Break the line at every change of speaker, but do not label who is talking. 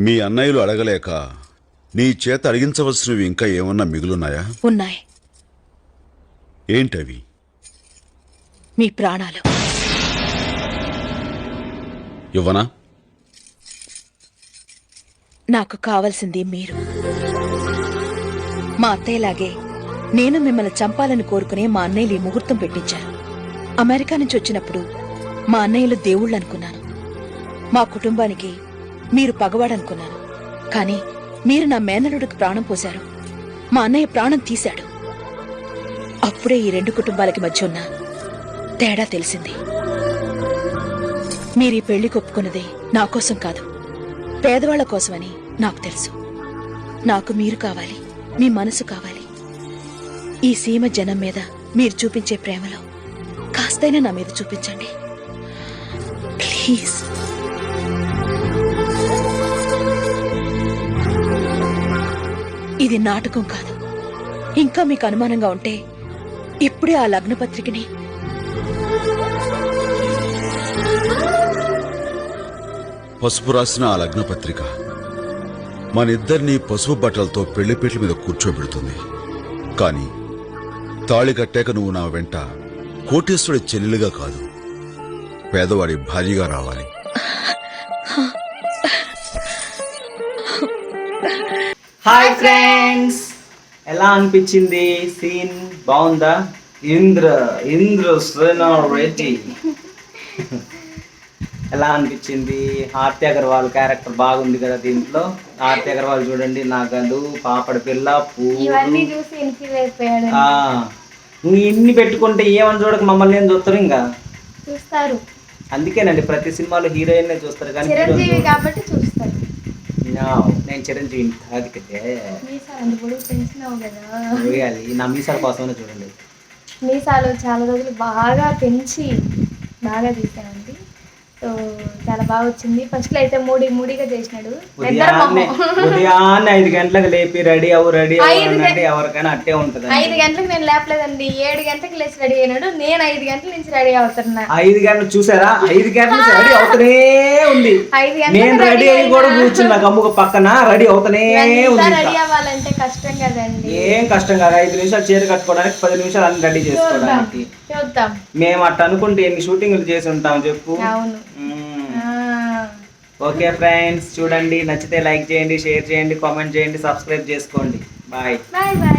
మీ అన్నయ్యలు అడగలేక నీ చేత అడిగించవలసినవి ఇంకా ఏమన్నా మిగులున్నాయా?
ఉన్నాయి.
ఏంటవి?
మీ ప్రాణాలు.
ఇవ్వనా?
నాకు కావలసింది మీరు. మా అత్తయ్యలాగే నేను మిమ్మల్ని చంపాలని కోరుకునే మా అన్నయ్యలు ఈ ముహూర్తం పెట్టించారు. అమెరికా నుంచి వచ్చినప్పుడు మా అన్నయ్యలు దేవుళ్ళు అనుకున్నాను మా కుటుంబానికి మీరు పగవాడనుకున్నాను. కానీ మీరు నా మేనలుడికి ప్రాణం పోశారు. మా అన్నయ్య ప్రాణం తీశాడు. అప్పుడే ఈ రెండు కుటుంబాలకి మధ్య ఉన్న తేడా తెలిసింది. మీరు ఈ పెళ్ళి కొప్పుకున్నది నా కోసం కాదు పేదవాళ్ళ కోసమని నాకు తెలుసు. నాకు మీరు కావాలి మీ మనసు కావాలి. ఈ సీమ జనం మీద మీరు చూపించే ప్రేమలో కాస్తైనా నా మీద చూపించండి. ప్లీజ్. ఇది నాటకం కాదు. ఇంకా మీకు అనుమానంగా ఉంటే ఇప్పుడే ఆ లగ్న పత్రికని
పసుపు రాసిన ఆ లగ్న పత్రిక మనిద్దరినీ పసుపు బట్టలతో పెళ్ళిపీటల మీద కూర్చోబెడుతుంది. కానీ తాళి కట్టాక నువ్వు నా వెంట కోటేశ్వరుడి చెల్లెలుగా కాదు. పేదవాడి భార్యగా రావాలి.
హాయ్ ఫ్రెండ్స్ ఎలా అనిపించింది సీన్? బాగుందా? ఇంద్ర ఇంద్ర రెడ్డి. ఎలా అనిపించింది? ఆర్తి అగర్వాల్ క్యారెక్టర్ బాగుంది కదా దీంట్లో. ఆర్తి అగర్వాల్ చూడండి నాగలు పాపడి పిల్ల
ఇవన్నీ
పువ్వు ఇన్ని పెట్టుకుంటే ఏమని చూడక మమ్మల్ని ఏం చూస్తారు ఇంకా?
చూస్తారు.
అందుకేనండి ప్రతి సినిమాలో హీరోయిన్ చూస్తారు కానీ నేను చిరంజీవి కాదుకతే.
మీసాలు అంత పొడుగు పెంచినావు కదా.
వేయాలి నా మీసాల కోసమే చూడండి.
మీసాలు చాలా రోజులు బాగా పెంచి బాగా తీసానండి. సో చాలా బాగా వచ్చింది. ఫస్ట్లో అయితే మూడి మూడిగా చేసినాడు.
ఉదయాన్నే ఐదు గంటలకు లేపి రెడీ అవ్వు రెడీ
ఐదు
అవ్వు
గం-
అంటే ఎవరికైనా అట్టే ఉంటది
ఐదు గంటలకు నేను లేపలేదండి. ఏడు గంటలకు లేచి రెడీ అయినాడు. నేను ఐదు గంటల నుంచి రెడీ అవుతున్నా.
ఐదు గంటలు చూసారా? ఐదు గంటల నుంచి రెడీ అవుతూనే ఉంది. నేను రెడీ అయ్యి కూడా కూర్చున్నా గమ్ముకు పక్కన రెడీ అవుతూనే ఉంది
రెడీ. అవ్వాలంటే కష్టం కదండి.
ఏం కష్టం కాదు. ఐదు నిమిషాలు చీర కట్టుకోవడానికి పది నిమిషాలు అన్ని రెడీ చేసుకోవడానికి.
చూద్దాం.
మేము అట్ట అనుకుంటే ఎన్ని షూటింగ్లు చేసి ఉంటాం చెప్పు.
అవును.
ఓకే ఫ్రెండ్స్ చూడండి నచ్చితే లైక్ చేయండి షేర్ చేయండి కామెంట్ చేయండి సబ్స్క్రైబ్ చేసుకోండి. బాయ్.
Bye bye.